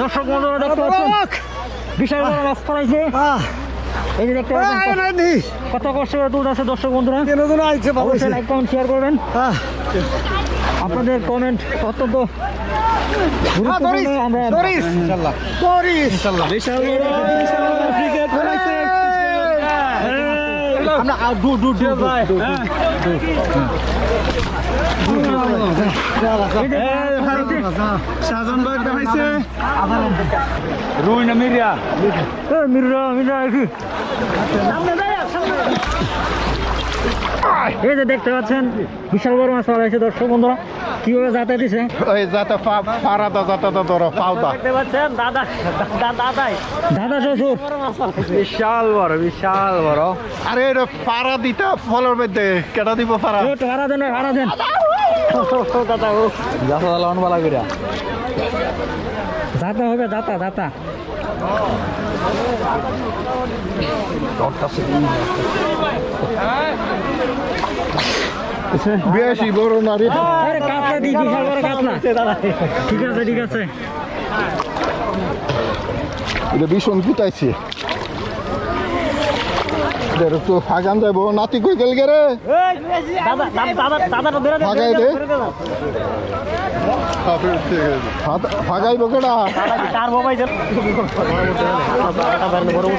দর্শক বন্ধুরা দেখতে পাচ্ছেন? বিশাল বড় মাছ পড়াইছে এই যে দেখতে পাচ্ছেন কত কষ্ট করে আছে দর্শক বন্ধুরা? অবশ্যই লাইক কমেন্ট শেয়ার করবেন। আপনাদের কমেন্ট অত্যন্ত গুরুত্বপূর্ণ আমরা বিশাল ক্রিকেট পড়াইছে শাহজাহান ভাই। দেখাইছে রুই না মিরিয়া মির্রা মির্রা একটু এই যে দেখতে পাচ্ছেন বিশাল বড় মাছ পাওয়া গেছে দর্শক বন্ধুরা। কীভাবে দিছে ওই যাতে ফারাদা যাতে ধরো পাউদা দেখতে পাচ্ছেন দাদা দাদাই দাদা শ্বশুর বিশাল বড় বিশাল বড় আরে এটা ফারা দিতে ফলের মধ্যে কেটা দিব ও, ভাড়া দেন ভাড়া দেন। দাদা ও যাতা কইরা যাতা হবে যাতা যাতা বেশি বড় নারী। আরে কাতলা দি বিশাল বড় কাতলা ঠিক আছে ঠিক আছে। এটা ভীষণ এদের একটু ফাগান যাইব নাতি কই গেল গে রে? দাদা দাদা দাদাটা ধরে ফাগাই দে ফাগাইব কেডা? তার মোবাইল